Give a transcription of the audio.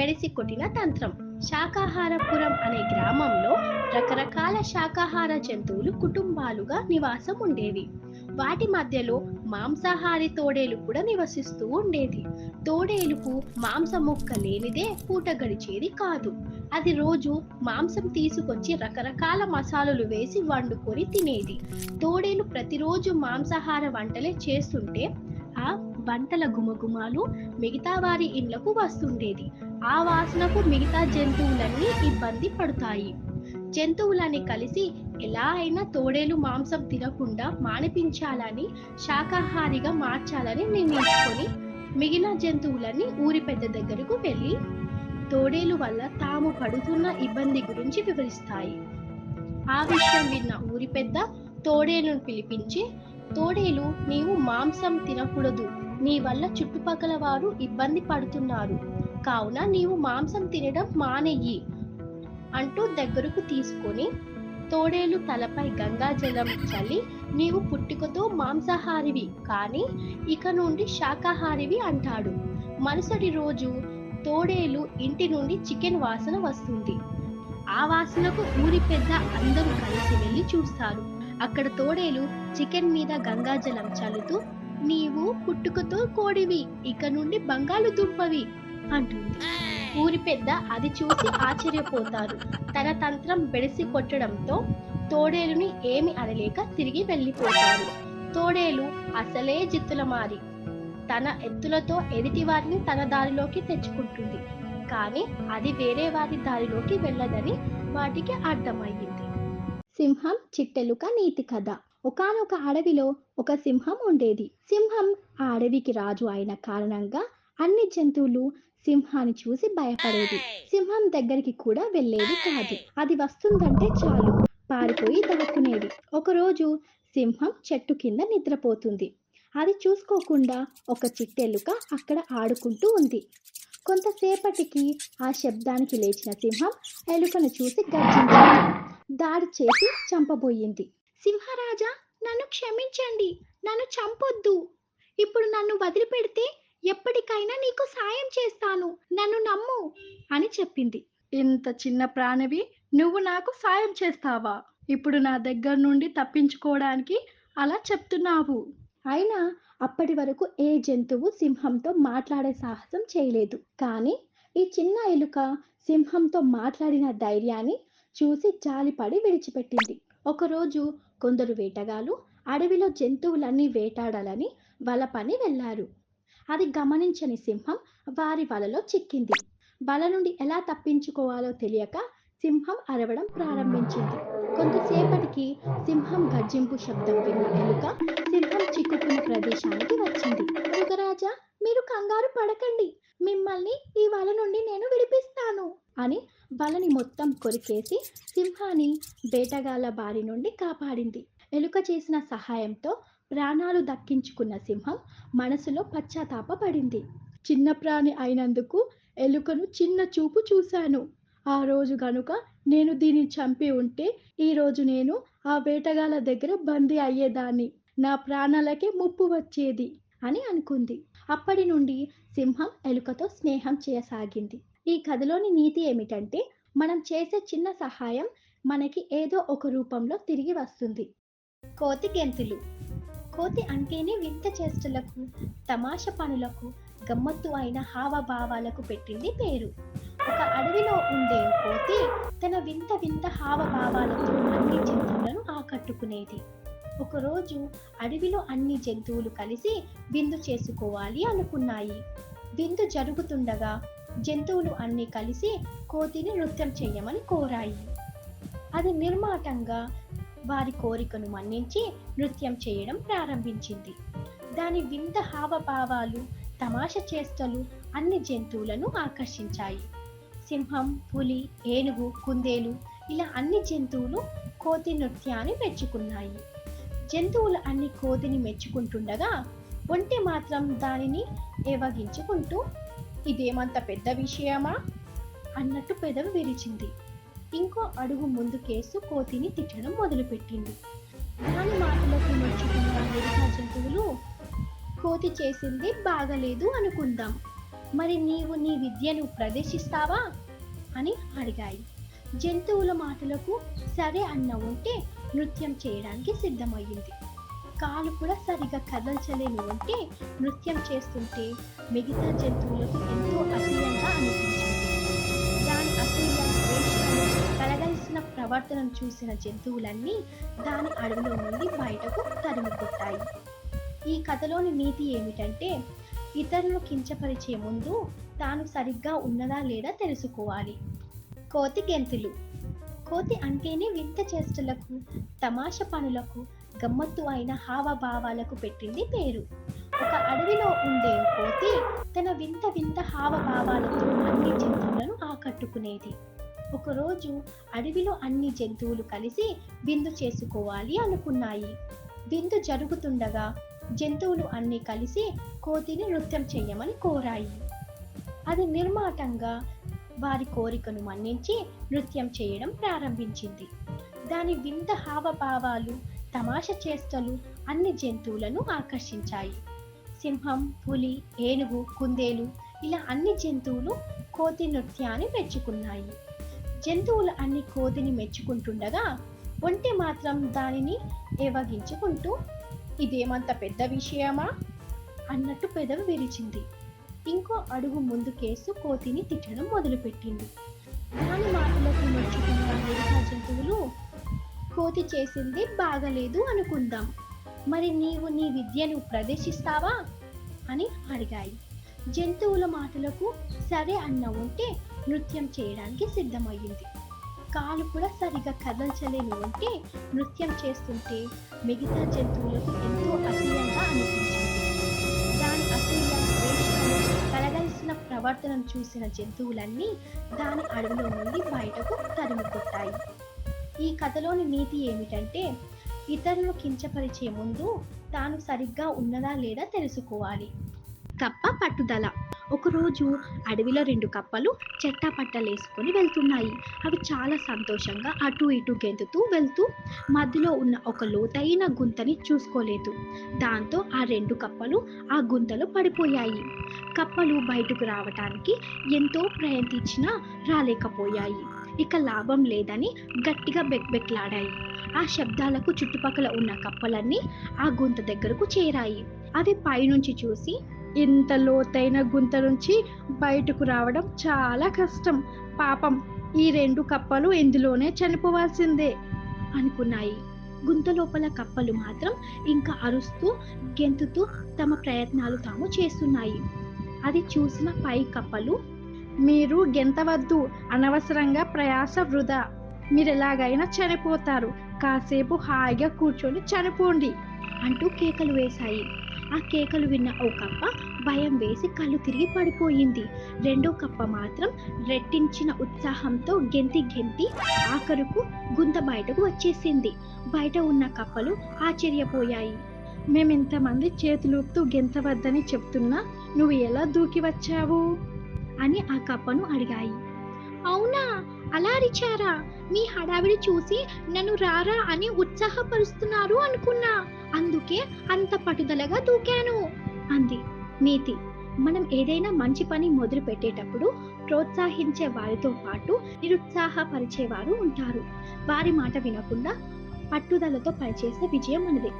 Medici కొట్టిన తంత్రం. శాకాహారపురం అనే గ్రామంలో రకరకాల శాకాహార జంతువులు కుటుంబాలుగా నివాసం ఉండేవి. వాటి మధ్యలో మాంసాహారి తోడేలు కూడా నివసిస్తూ ఉండేది. తోడేలుకు మాంసం ముక్క లేనిదే పూట గడిచేది కాదు. అది రోజు మాంసం తీసుకొచ్చి రకరకాల మసాలాలు వేసి వండుకొని తినేది. తోడేలు ప్రతిరోజు మాంసాహార వంటలే చేస్తుంటే ఆ వంటల గుమగుమాలు మిగతా వారి ఇండ్లకు వస్తుండేది. ఆ వాసనకు మిగతా జంతువులన్నీ ఇబ్బంది పడతాయి. జంతువులని కలిసి ఎలా అయినా తోడేలు మాంసం తినకుండా మానిపించాలని శాకాహారిగా మార్చాలని నిర్ణయించుకొని మిగిలిన జంతువులన్నీ ఊరి పెద్ద దగ్గరకు వెళ్ళి తోడేలు వల్ల తాము పడుతున్న ఇబ్బంది గురించి వివరిస్తాయి. ఆ విషయం విన్న ఊరి పెద్ద తోడేలును పిలిపించి తోడేలు నీవు మాంసం తినకూడదు. నీ వల్ల చుట్టుపక్కల వారు ఇబ్బంది పడుతున్నారు. కావున నీవు మాంసం తినడం మానేయి అంటూ దగ్గరకు తీసుకొని తోడేలు తలపై గంగాజలం చల్లి నీవు పుట్టుకతో మాంసాహారివి కానీ ఇక నుండి శాకాహారివి అంటాడు. మరుసటి రోజు తోడేలు ఇంటి నుండి చికెన్ వాసన వస్తుంది. ఆ వాసనకు ఊరి పెద్ద అందరూ కలిసి వెళ్ళి చూస్తారు. అక్కడ తోడేలు చికెన్ మీద గంగాజలం చల్లుతూ నీవు పుట్టుకతో కోడివి ఇక నుండి బంగాళదుంపవి అంటుంది. ఊరి పెద్ద అది చూసి ఆశ్చర్యపోతారు. తన తంత్రం బెడిసి కొట్టడంతో తోడేలుని ఏమి అనలేక తిరిగి వెళ్ళిపోతారు. తోడేలు అసలే జిత్తుల మారి తన ఎత్తులతో ఎదుటి వారిని తన దారిలోకి తెచ్చుకుంటుంది. కానీ అది వేరే వారి దారిలోకి వెళ్ళదని వాటికి అర్థమయ్యింది. సింహం చిట్టెలుక నీతి కథ. ఒకానొక అడవిలో ఒక సింహం ఉండేది. సింహం ఆ అడవికి రాజు అయిన కారణంగా అన్ని జంతువులు సింహాన్ని చూసి భయపడేది. సింహం దగ్గరికి కూడా వెళ్ళేది కాదు. అది వస్తుందంటే చాలు. పారిపోయి దాక్కునేది ఒకరోజు సింహం చెట్టు కింద నిద్రపోతుంది. అది చూసుకోకుండా ఒక చిట్టెలుక అక్కడ ఆడుకుంటూ ఉంది. కొంతసేపటికి ఆ శబ్దానికి లేచిన సింహం ఎలుకను చూసి గర్జించింది. దాడి చేసి చంపబోయింది. సింహరాజా నన్ను క్షమించండి. నన్ను చంపొద్దు. ఇప్పుడు నన్ను వదిలిపెడితే ఎప్పటికైనా నీకు సాయం చేస్తాను. నన్ను నమ్ము అని చెప్పింది. ఇంత చిన్న ప్రాణవి నువ్వు నాకు సాయం చేస్తావా? ఇప్పుడు నా దగ్గర నుండి తప్పించుకోవడానికి అలా చెప్తున్నావు. అయినా అప్పటి వరకు ఏ జంతువు సింహంతో మాట్లాడే సాహసం చేయలేదు. కానీ ఈ చిన్న ఎలుక సింహంతో మాట్లాడిన ధైర్యాన్ని చూసి జాలిపడి విడిచిపెట్టింది. ఒకరోజు కొందరు వేటగాళ్ళు అడవిలో జంతువులన్నీ వేటాడాలని వల పని వెళ్ళారు. అది గమనించని సింహం వారి వలలో చిక్కింది. వల నుండి ఎలా తప్పించుకోవాలో తెలియక సింహం అరవడం ప్రారంభించింది. కొంతసేపటికి సింహం గర్జింపు శబ్దం విన్న ఎలుక సింహం చిక్కుకున్న ప్రదేశానికి వచ్చింది. మృగరాజా మీరు కంగారు పడకండి. మిమ్మల్ని ఈ వల నుండి నేను విడిపిస్తాను అని వలని మొత్తం కొరికేసి సింహాన్ని వేటగాళ్ళ బారి నుండి కాపాడింది. ఎలుక చేసిన సహాయంతో ప్రాణాలు దక్కించుకున్న సింహం మనసులో పశ్చాత్తాపపడింది. చిన్న ప్రాణి అయినందుకు ఎలుకను చిన్న చూపు చూశాను. ఆ రోజు గనుక నేను దీన్ని చంపి ఉంటే ఈ రోజు నేను ఆ వేటగాళ్ళ దగ్గర బందీ అయ్యేదాన్ని. నా ప్రాణాలకే ముప్పు వచ్చేది అని అనుకుంది. అప్పటి నుండి సింహం ఎలుకతో స్నేహం చేయసాగింది. ఈ కథలోని నీతి ఏమిటంటే మనం చేసే చిన్న సహాయం మనకి ఏదో ఒక రూపంలో తిరిగి వస్తుంది. కోతి గెంతులు. కోతి అంటేనే వింత చేష్టలకు తమాష పనులకు గమ్మత్తు అయిన హావభావాలకు పెట్టింది పేరు. ఒక అడవిలో ఉండే కోతి తన వింత వింత హావభావాలతో అన్ని జంతువులను ఆకట్టుకునేది. ఒకరోజు అడవిలో అన్ని జంతువులు కలిసి విందు చేసుకోవాలి అనుకున్నాయి. విందు జరుగుతుండగా జంతువులు అన్నీ కలిసి కోతిని నృత్యం చేయమని కోరాయి. అది నిర్మాటంగా వారి కోరికను మన్నించి నృత్యం చేయడం ప్రారంభించింది. దాని వింత హావభావాలు తమాష చేష్టలు అన్ని జంతువులను ఆకర్షించాయి. సింహం పులి ఏనుగు కుందేలు ఇలా అన్ని జంతువులు కోతి నృత్యాన్ని మెచ్చుకున్నాయి. జంతువులు అన్ని కోతిని మెచ్చుకుంటుండగా ఒంటె మాత్రం దానిని ఏవగించుకుంటూ ఇదేమంత పెద్ద విషయమా? అన్నట్టు పెదవి విరిచింది. ఇంకో అడుగు ముందుకేస్తూ కోతిని తిట్టడం మొదలుపెట్టింది. దాని మాటలకు నచ్చుకున్న మిగతా జంతువులు కోతి చేసింది బాగలేదు అనుకుందాం. మరి నీవు నీ విద్యను ప్రదర్శిస్తావా? అని అడిగాయి. జంతువుల మాటలకు సరే అన్న ఉంటే నృత్యం చేయడానికి సిద్ధమయ్యింది. కాలు కూడా సరిగా కదల్చలేని ఉంటే నృత్యం చేస్తుంటే మిగతా జంతువులకు ఎంతో అసహ్యంగా అనిపించింది. ప్రవర్తనను చూసిన జంతువులన్నీ దాని అడవిలో నుండి బయటకు తరిమికొట్టాయి ఈ కథలోని నీతి ఏమిటంటే ఇతరులను కించపరిచే ముందు తాను సరిగ్గా ఉన్నదా లేదా తెలుసుకోవాలి. కోతి గెంతులు. కోతి అంటేనే వింత చేష్టలకు తమాష పనులకు గమ్మత్తు అయిన హావభావాలకు పెట్టింది పేరు. ఒక అడవిలో ఉండే కోతి తన వింత వింత హావభావాలతో అన్ని జంతువులను ఆకట్టుకునేది. ఒకరోజు అడవిలో అన్ని జంతువులు కలిసి విందు చేసుకోవాలి అనుకున్నాయి. విందు జరుగుతుండగా జంతువులు అన్నీ కలిసి కోతిని నృత్యం చేయమని కోరాయి. అది నిర్మాటంగా వారి కోరికను మన్నించి నృత్యం చేయడం ప్రారంభించింది. దాని వింత హావభావాలు తమాష చేష్టలు అన్ని జంతువులను ఆకర్షించాయి. సింహం పులి ఏనుగు కుందేలు ఇలా అన్ని జంతువులు కోతి నృత్యాన్ని మెచ్చుకున్నాయి. జంతువులు అన్ని కోతిని మెచ్చుకుంటుండగా ఒంటె మాత్రం దానిని ఏవగించుకుంటూ ఇదేమంత పెద్ద విషయమా? అన్నట్టు పెదవి విరిచింది. ఇంకో అడుగు ముందుకేస్తూ కోతిని తిట్టడం మొదలుపెట్టింది. దాని మాటలకు మెచ్చుకున్న మిగతా జంతువులు కోతి చేసింది బాగలేదు అనుకుందాం. మరి నీవు నీ విద్యను ప్రదర్శిస్తావా? అని అడిగాయి. జంతువుల మాటలకు సరే అన్న ఉంటే నృత్యం చేయడానికి సిద్ధమయ్యింది. కాలు కూడా సరిగా కదల్చలేను ఉంటే నృత్యం చేస్తుంటే మిగతా జంతువులకు ఎంతో అసూయంగా అనిపించింది. దాని అసూయ ద్వేషాలు కలగలిసిన ప్రవర్తనను చూసిన జంతువులన్నీ దాని అడవిలో నుండి బయటకు తరిమికొట్టాయి. ఈ కథలోని నీతి ఏమిటంటే ఇతరులను కించపరిచే ముందు తాను సరిగ్గా ఉన్నదా లేదా తెలుసుకోవాలి. తప్ప పట్టుదల. ఒకరోజు అడవిలో రెండు కప్పలు చెట్టాపట్టలేసుకొని వెళ్తున్నాయి. అవి చాలా సంతోషంగా అటు ఇటు గెంతుతూ వెళ్తూ మధ్యలో ఉన్న ఒక లోతైన గుంతని చూసుకోలేదు. దాంతో ఆ రెండు కప్పలు ఆ గుంతలో పడిపోయాయి. కప్పలు బయటకు రావటానికి ఎంతో ప్రయత్నించినా రాలేకపోయాయి. ఇక లాభం లేదని గట్టిగా బెక్బెక్లాడాయి. ఆ శబ్దాలకు చుట్టుపక్కల ఉన్న కప్పలన్నీ ఆ గుంత దగ్గరకు చేరాయి. అవి పైనుంచి చూసి ఇంత లోతైన గుంత నుంచి బయటకు రావడం చాలా కష్టం. పాపం ఈ రెండు కప్పలు ఇందులోనే చనిపోవాల్సిందే అనుకున్నాయి. గుంత లోపల కప్పలు మాత్రం ఇంకా అరుస్తూ గెంతుతూ తమ ప్రయత్నాలు తాము చేస్తున్నాయి. అది చూసిన పై కప్పలు మీరు గెంతవద్దు అనవసరంగా ప్రయాస వృధా. మీరు ఎలాగైనా చనిపోతారు. కాసేపు హాయిగా కూర్చొని చనిపోండి అంటూ కేకలు వేశాయి. ఆ కేకలు విన్న ఓ కప్ప భయం వేసి కళ్ళు తిరిగి పడిపోయింది. రెండో కప్ప మాత్రం రెట్టించిన ఉత్సాహంతో గెంతి గెంతి ఆఖరుకు గుంత బయటకు వచ్చేసింది. బయట ఉన్న కప్పలు ఆశ్చర్యపోయాయి. మేమింతమంది చేతులూపుతూ గెంతవద్దని చెప్తున్నా నువ్వు ఎలా దూకి వచ్చావు అని ఆ కప్పను అడిగాయి. అవునా అలా అరిచారా? మీ హడావిడి చూసి నన్ను రారా అని ఉత్సాహపరుస్తున్నారు అనుకున్నా. అందుకే అంత పట్టుదలగా దూకాను అంది. నీతి మనం ఏదైనా మంచి పని మొదలు పెట్టేటప్పుడు ప్రోత్సహించే వారితో పాటు నిరుత్సాహపరిచేవారు ఉంటారు. వారి మాట వినకుండా పట్టుదలతో పనిచేసే విజయం మనది.